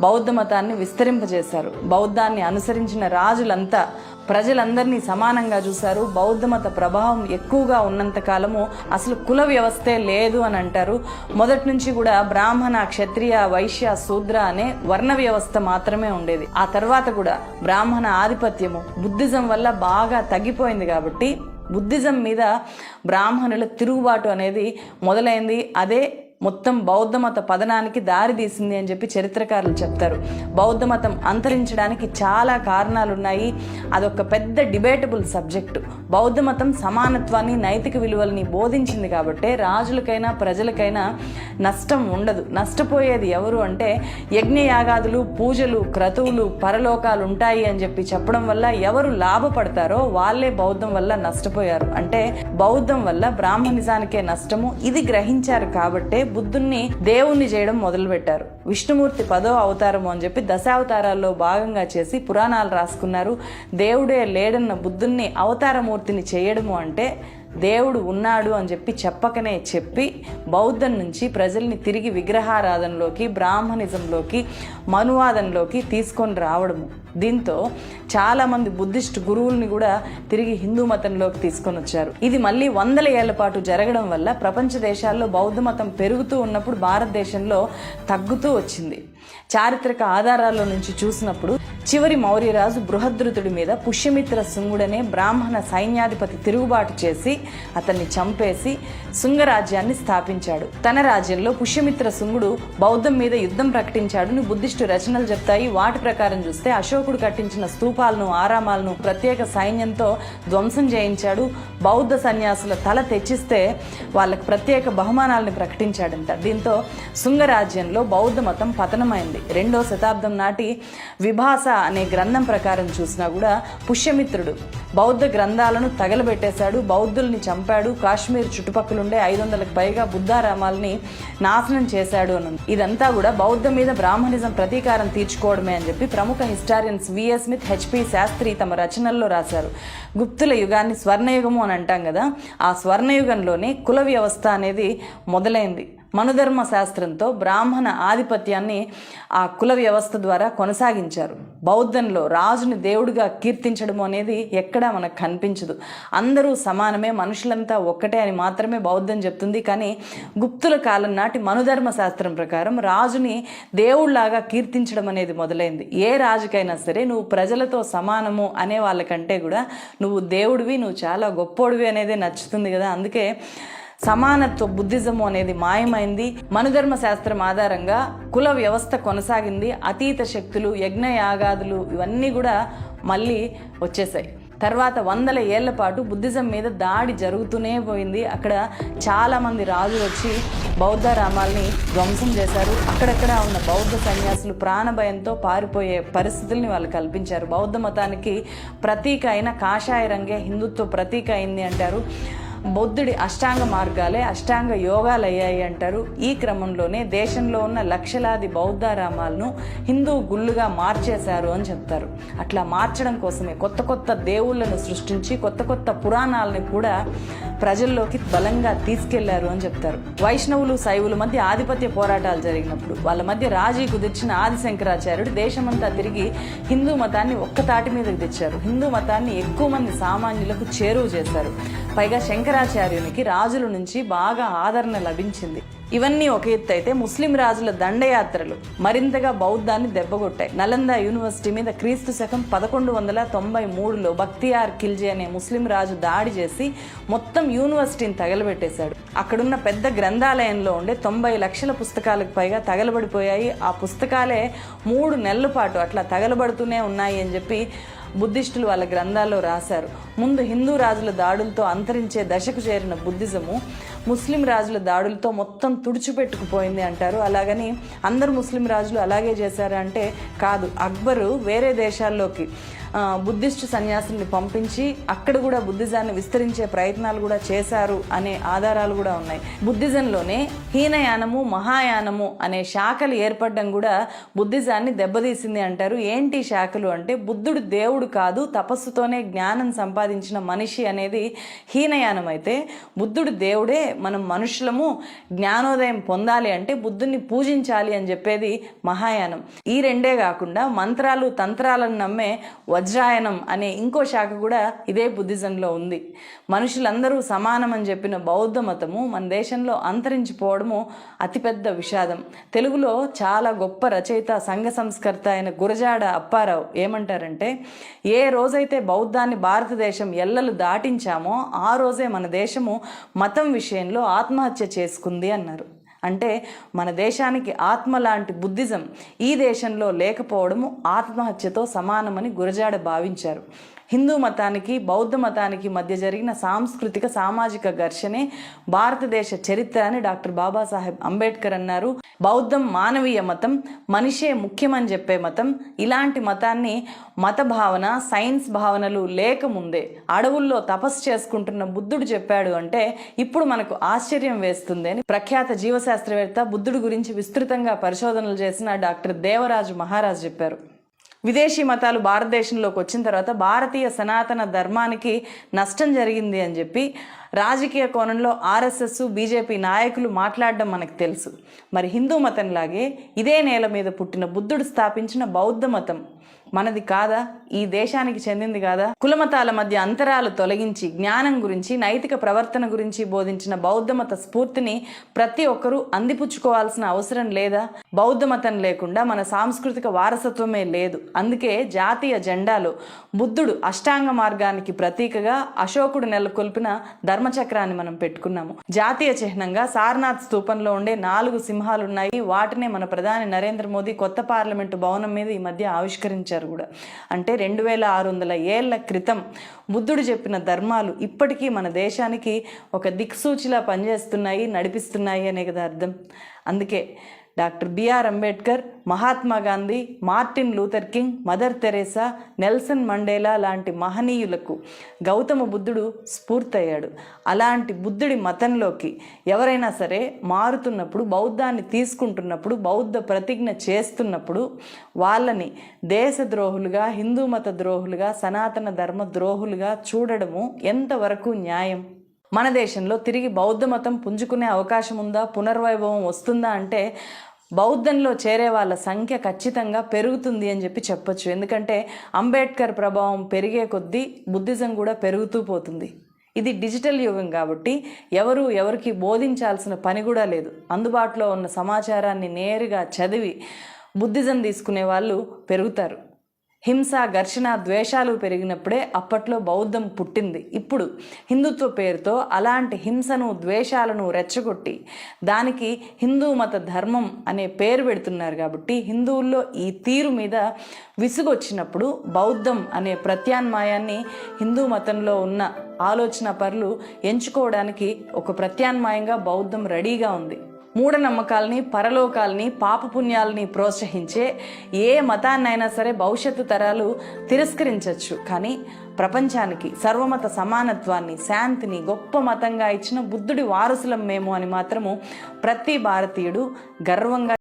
బౌద్ధ మతాన్ని విస్తరింపజేశారు. బౌద్ధాన్ని అనుసరించిన రాజులంతా ప్రజలందరినీ సమానంగా చూశారు. బౌద్ధ మత ప్రభావం ఎక్కువగా ఉన్నంత కాలము అసలు కుల వ్యవస్థే లేదు అని అంటారు. మొదటి నుంచి కూడా బ్రాహ్మణ క్షత్రియ వైశ్య శూద్ర అనే వర్ణ వ్యవస్థ మాత్రమే ఉండేది. ఆ తర్వాత కూడా బ్రాహ్మణ ఆధిపత్యము బుద్ధిజం వల్ల బాగా తగ్గిపోయింది కాబట్టి బుద్ధిజం మీద బ్రాహ్మణుల తిరుగుబాటు అనేది మొదలైంది. అదే మొత్తం బౌద్ధ మత పతనానికి దారితీసింది అని చెప్పి చరిత్రకారులు చెప్తారు. బౌద్ధ మతం అంతరించడానికి చాలా కారణాలు ఉన్నాయి అదొక పెద్ద డిబేటబుల్ సబ్జెక్టు. బౌద్ధ మతం సమానత్వాన్ని నైతిక విలువల్ని బోధించింది కాబట్టి రాజులకైనా ప్రజలకైనా నష్టం ఉండదు. నష్టపోయేది ఎవరు అంటే యజ్ఞయాగాదులు పూజలు క్రతువులు పరలోకాలు ఉంటాయి అని చెప్పి చెప్పడం వల్ల ఎవరు లాభపడతారో వాళ్ళే బౌద్ధం వల్ల నష్టపోయారు. అంటే బౌద్ధం వల్ల బ్రాహ్మణిజానికే నష్టము. ఇది గ్రహించారు కాబట్టే బుద్ధుణ్ణి దేవుణ్ణి చేయడం మొదలుపెట్టారు. విష్ణుమూర్తి పదో అవతారము అని చెప్పి దశావతారాల్లో భాగంగా చేసి పురాణాలు రాసుకున్నారు. దేవుడే లేడన్న బుద్ధుణ్ణి అవతారమూర్తిని చేయడము అంటే దేవుడు ఉన్నాడు అని చెప్పి చెప్పకనే చెప్పి బౌద్ధం నుంచి ప్రజల్ని తిరిగి విగ్రహారాధనలోకి బ్రాహ్మణిజంలోకి మనువాదంలోకి తీసుకొని రావడము దీంతో చాలామంది బుద్ధిస్ట్ గురువుల్ని కూడా తిరిగి హిందూ మతంలోకి తీసుకొని వచ్చారు. ఇది మళ్ళీ వందల ఏళ్ళ పాటు జరగడం వల్ల ప్రపంచ దేశాల్లో బౌద్ధ మతం పెరుగుతూ ఉన్నప్పుడు భారతదేశంలో తగ్గుతూ వచ్చింది. చారిత్రక ఆధారాల నుంచి చూసినప్పుడు చివరి మౌర్యరాజు బృహద్రుతుడి మీద పుష్యమిత్ర శుంగుడనే బ్రాహ్మణ సైన్యాధిపతి తిరుగుబాటు చేసి అతన్ని చంపేసి శుంగరాజ్యాన్ని స్థాపించాడు. తన రాజ్యంలో పుష్యమిత్ర శుంగుడు బౌద్ధం మీద యుద్ధం ప్రకటించాడని బుద్ధిస్టు రచనలు చెప్తాయి. వాటి ప్రకారం చూస్తే అశోకుడు కట్టించిన స్తూపాలను ఆరామాలను ప్రత్యేక సైన్యంతో ధ్వంసం చేయించాడు. బౌద్ధ సన్యాసుల తల తెచ్చిస్తే వాళ్ళకి ప్రత్యేక బహుమానాలను ప్రకటించాడంట. దీంతో శుంగరాజ్యంలో బౌద్ధ మతం పతనమైంది. రెండో శతాబ్దం నాటి విభాస అనే గ్రంథం ప్రకారం చూసినా కూడా పుష్యమిత్రుడు బౌద్ధ గ్రంథాలను తగలబెట్టేశాడు బౌద్ధుల్ని చంపాడు కాశ్మీర్ చుట్టుపక్కలుండే ఐదు వందలకు పైగా బుద్ధారామాల్ని నాశనం చేశాడు అని ఇదంతా కూడా బౌద్ధ మీద బ్రాహ్మణిజం ప్రతీకారం తీర్చుకోవడమే అని చెప్పి ప్రముఖ historians V S Smith H P Shastri తమ రచనల్లో రాశారు. గుప్తుల యుగాన్ని స్వర్ణయుగము అని అంటాం కదా ఆ స్వర్ణయుగంలోనే కుల వ్యవస్థ అనేది మొదలైంది. మనుధర్మ శాస్త్రంతో బ్రాహ్మణ ఆధిపత్యాన్ని ఆ కుల వ్యవస్థ ద్వారా కొనసాగించారు. బౌద్ధంలో రాజుని దేవుడిగా కీర్తించడం అనేది ఎక్కడా మనకు కనిపించదు. అందరూ సమానమే మనుషులంతా ఒక్కటే అని మాత్రమే బౌద్ధం చెప్తుంది. కానీ గుప్తుల కాలం నాటి మనుధర్మ శాస్త్రం ప్రకారం రాజుని దేవుళ్ళాగా కీర్తించడం అనేది మొదలైంది. ఏ రాజుకైనా సరే నువ్వు ప్రజలతో సమానము అనే వాళ్ళకంటే కూడా నువ్వు దేవుడివి నువ్వు చాలా గొప్పోడివి అనేది నచ్చుతుంది కదా. అందుకే సమానత్వ బుద్ధిజము అనేది మాయమైంది. మనుధర్మ శాస్త్రం ఆధారంగా కుల వ్యవస్థ కొనసాగింది. అతీత శక్తులు యజ్ఞ యాగాదులు ఇవన్నీ కూడా మళ్ళీ వచ్చేసాయి. తర్వాత వందల ఏళ్ళ పాటు బుద్ధిజం మీద దాడి జరుగుతూనే పోయింది. అక్కడ చాలామంది రాజులు వచ్చి బౌద్ధ రామాల్ని ధ్వంసం చేశారు. అక్కడక్కడ ఉన్న బౌద్ధ సన్యాసులు ప్రాణభయంతో పారిపోయే పరిస్థితుల్ని వాళ్ళు కల్పించారు. బౌద్ధ మతానికి ప్రతీక అయిన కాషాయ రంగే హిందుత్వ ప్రతీక అయింది అంటారు. బుద్ధుడి అష్టాంగ మార్గాలే అష్టాంగ యోగాలు అయ్యాయి అంటారు. ఈ క్రమంలోనే దేశంలో ఉన్న లక్షలాది బౌద్ధారామాలను హిందూ గుళ్ళుగా మార్చేశారు అని చెప్తారు. అట్లా మార్చడం కోసమే కొత్త కొత్త దేవుళ్ళను సృష్టించి కొత్త కొత్త పురాణాలని కూడా ప్రజల్లోకి బలంగా తీసుకెళ్ళారు అని చెప్తారు. వైష్ణవులు శైవుల మధ్య ఆధిపత్య పోరాటాలు జరిగినప్పుడు వాళ్ళ మధ్య రాజీ కుదిర్చిన ఆది శంకరాచార్యుడు దేశమంతా తిరిగి హిందూ మతాన్ని ఒక్క తాటి మీదకి తెచ్చారు. హిందూ మతాన్ని ఎక్కువ మంది సామాన్యులకు చేరువ చేశారు. పైగా శంకరాచార్యునికి రాజుల నుంచి బాగా ఆదరణ లభించింది. ఇవన్నీ ఒక ఎత్తు అయితే ముస్లిం రాజుల దండయాత్రలు మరింతగా బౌద్ధాన్ని దెబ్బగొట్టాయి. నలంద యూనివర్సిటీ మీద క్రీస్తు శకం పదకొండు వందల తొంభై మూడులో బక్తియార్ ఖిల్జీ అనే ముస్లిం రాజు దాడి చేసి మొత్తం యూనివర్సిటీని తగలబెట్టేశాడు. అక్కడున్న పెద్ద గ్రంథాలయంలో ఉండే తొంభై లక్షల పుస్తకాలకు పైగా తగలబడిపోయాయి. ఆ పుస్తకాలే మూడు నెలల పాటు అట్లా తగలబడుతూనే ఉన్నాయి అని చెప్పి బుద్ధిస్టులు వాళ్ళ గ్రంథాల్లో రాశారు. ముందు హిందూ రాజుల దాడులతో అంతరించే దశకు చేరిన బుద్ధిజము ముస్లిం రాజుల దాడులతో మొత్తం తుడిచిపెట్టుకుపోయింది అంటారు. అలాగని అందరు ముస్లిం రాజులు అలాగే చేశారంటే కాదు అక్బరు వేరే దేశాల్లోకి బుద్ధిస్టు సన్యాసిని పంపించి అక్కడ కూడా బుద్ధిజాన్ని విస్తరించే ప్రయత్నాలు కూడా చేశారు అనే ఆధారాలు కూడా ఉన్నాయి. బుద్ధిజంలోనే హీనయానము మహాయానము అనే శాఖలు ఏర్పడడం కూడా బుద్ధిజాన్ని దెబ్బతీసింది అంటారు. ఏంటి శాఖలు అంటే బుద్ధుడు దేవుడు కాదు తపస్సుతోనే జ్ఞానం సంపాదించిన మనిషి అనేది హీనయానం అయితే బుద్ధుడు దేవుడే మనం మనుషులము జ్ఞానోదయం పొందాలి అంటే బుద్ధుని పూజించాలి అని చెప్పేది మహాయానం. ఈ రెండే కాకుండా మంత్రాలు తంత్రాలను నమ్మే వజ్రాయనం అనే ఇంకో శాఖ కూడా ఇదే బుద్ధిజంలో ఉంది. మనుషులందరూ సమానం అని చెప్పిన బౌద్ధ మతము మన దేశంలో అంతరించిపోవడము అతిపెద్ద విషాదం. తెలుగులో చాలా గొప్ప రచయిత సంఘ సంస్కర్త అయిన గురజాడ అప్పారావు ఏమంటారంటే ఏ రోజైతే బౌద్ధాన్ని భారతదేశం ఎల్లలు దాటించామో ఆ రోజే మన దేశము మతం విషయంలో ఆత్మహత్య చేసుకుంది అన్నారు. అంటే మన దేశానికి ఆత్మ లాంటి బుద్ధిజం ఈ దేశంలో లేకపోవడము ఆత్మహత్యతో సమానమని గురజాడ భావించారు. హిందూ మతానికి బౌద్ధ మతానికి మధ్య జరిగిన సాంస్కృతిక సామాజిక ఘర్షణే భారతదేశ చరిత్ర అని డాక్టర్ బాబాసాహెబ్ అంబేద్కర్ అన్నారు. బౌద్ధం మానవీయ మతం మనిషే ముఖ్యమని చెప్పే మతం. ఇలాంటి మతాన్ని మత భావన సైన్స్ భావనలు లేకముందే అడవుల్లో తపస్సు చేసుకుంటున్న బుద్ధుడు చెప్పాడు అంటే ఇప్పుడు మనకు ఆశ్చర్యం వేస్తుంది అని ప్రఖ్యాత జీవశాస్త్రవేత్త బుద్ధుడు గురించి విస్తృతంగా పరిశోధనలు చేసిన డాక్టర్ దేవరాజు మహారాజ్ చెప్పారు. విదేశీ మతాలు భారతదేశంలోకి వచ్చిన తర్వాత భారతీయ సనాతన ధర్మానికి నష్టం జరిగింది అని చెప్పి రాజకీయ కోణంలో ఆర్ఎస్ఎస్ బీజేపీ నాయకులు మాట్లాడడం మనకు తెలుసు. మరి హిందూ మతంలాగే ఇదే నేల మీద పుట్టిన బుద్ధుడు స్థాపించిన బౌద్ధ మతం. మనది కాదా? ఈ దేశానికి చెందింది కాదా? కులమతాల మధ్య అంతరాలు తొలగించి జ్ఞానం గురించి నైతిక ప్రవర్తన గురించి బోధించిన బౌద్ధమత స్ఫూర్తిని ప్రతి ఒక్కరూ అందిపుచ్చుకోవాల్సిన అవసరం లేదా? బౌద్ధమతం లేకుండా మన సాంస్కృతిక వారసత్వమే లేదు. అందుకే జాతీయ జెండాలో బుద్ధుడు అష్టాంగ మార్గానికి ప్రతీకగా అశోకుడు నెలకొల్పిన ధర్మచక్రాన్ని మనం పెట్టుకున్నాము. జాతీయ చిహ్నంగా సారనాథ్ స్థూపంలో ఉండే నాలుగు సింహాలు ఉన్నాయి వాటినే మన ప్రధాని నరేంద్ర మోదీ కొత్త పార్లమెంటు భవనం మీద ఈ మధ్య ఆవిష్కరించారు. కూడా. అంటే రెండు వేల ఆరు వందల ఏళ్ళ క్రితం బుద్ధుడు చెప్పిన ధర్మాలు ఇప్పటికీ మన దేశానికి ఒక దిక్సూచిలా పనిచేస్తున్నాయి నడిపిస్తున్నాయి అనే కదా అర్థం. అందుకే doctor B R Ambedkar Mahatma Gandhi Martin Luther King Mother Teresa Nelson Mandela లాంటి మహనీయులకు గౌతమ బుద్ధుడు స్ఫూర్తయ్యాడు. అలాంటి బుద్ధుడి మతంలోకి ఎవరైనా సరే మారుతున్నప్పుడు బౌద్ధాన్ని తీసుకుంటున్నప్పుడు బౌద్ధ ప్రతిజ్ఞ చేస్తున్నప్పుడు వాళ్ళని దేశద్రోహులుగా హిందూ మత ద్రోహులుగా సనాతన ధర్మ ద్రోహులుగా చూడడము ఎంతవరకు న్యాయం? మన దేశంలో తిరిగి బౌద్ధ మతం పుంజుకునే అవకాశం ఉందా? పునర్వైభవం వస్తుందా అంటే బౌద్ధంలో చేరే వాళ్ళ సంఖ్య ఖచ్చితంగా పెరుగుతుంది అని చెప్పి చెప్పొచ్చు. ఎందుకంటే అంబేద్కర్ ప్రభావం పెరిగే కొద్దీ బుద్ధిజం కూడా పెరుగుతూ పోతుంది. ఇది డిజిటల్ యుగం కాబట్టి ఎవరు ఎవరికి బోధించాల్సిన పని కూడా లేదు. అందుబాటులో ఉన్న సమాచారాన్ని నేరుగా చదివి బుద్ధిజం తీసుకునే వాళ్ళు పెరుగుతారు. హింస ఘర్షణ ద్వేషాలు పెరిగినప్పుడే అప్పట్లో బౌద్ధం పుట్టింది. ఇప్పుడు హిందుత్వ పేరుతో అలాంటి హింసను ద్వేషాలను రెచ్చగొట్టి దానికి హిందూ మత ధర్మం అనే పేరు పెడుతున్నారు కాబట్టి హిందువుల్లో ఈ తీరు మీద విసుగొచ్చినప్పుడు బౌద్ధం అనే ప్రత్యామ్నాయాన్ని హిందూ మతంలో ఉన్న ఆలోచన పరులు ఎంచుకోవడానికి ఒక ప్రత్యామ్నాయంగా బౌద్ధం రెడీగా ఉంది. మూఢనమ్మకాలని పరలోకాలని పాపపుణ్యాలని ప్రోత్సహించే ఏ మతాన్నైనా సరే భవిష్యత్తు తరాలు తిరస్కరించవచ్చు కానీ ప్రపంచానికి సర్వమత సమానత్వాన్ని శాంతిని గొప్ప మతంగా ఇచ్చిన బుద్ధుడి వారసులం మేము అని మాత్రము ప్రతి భారతీయుడు గర్వంగా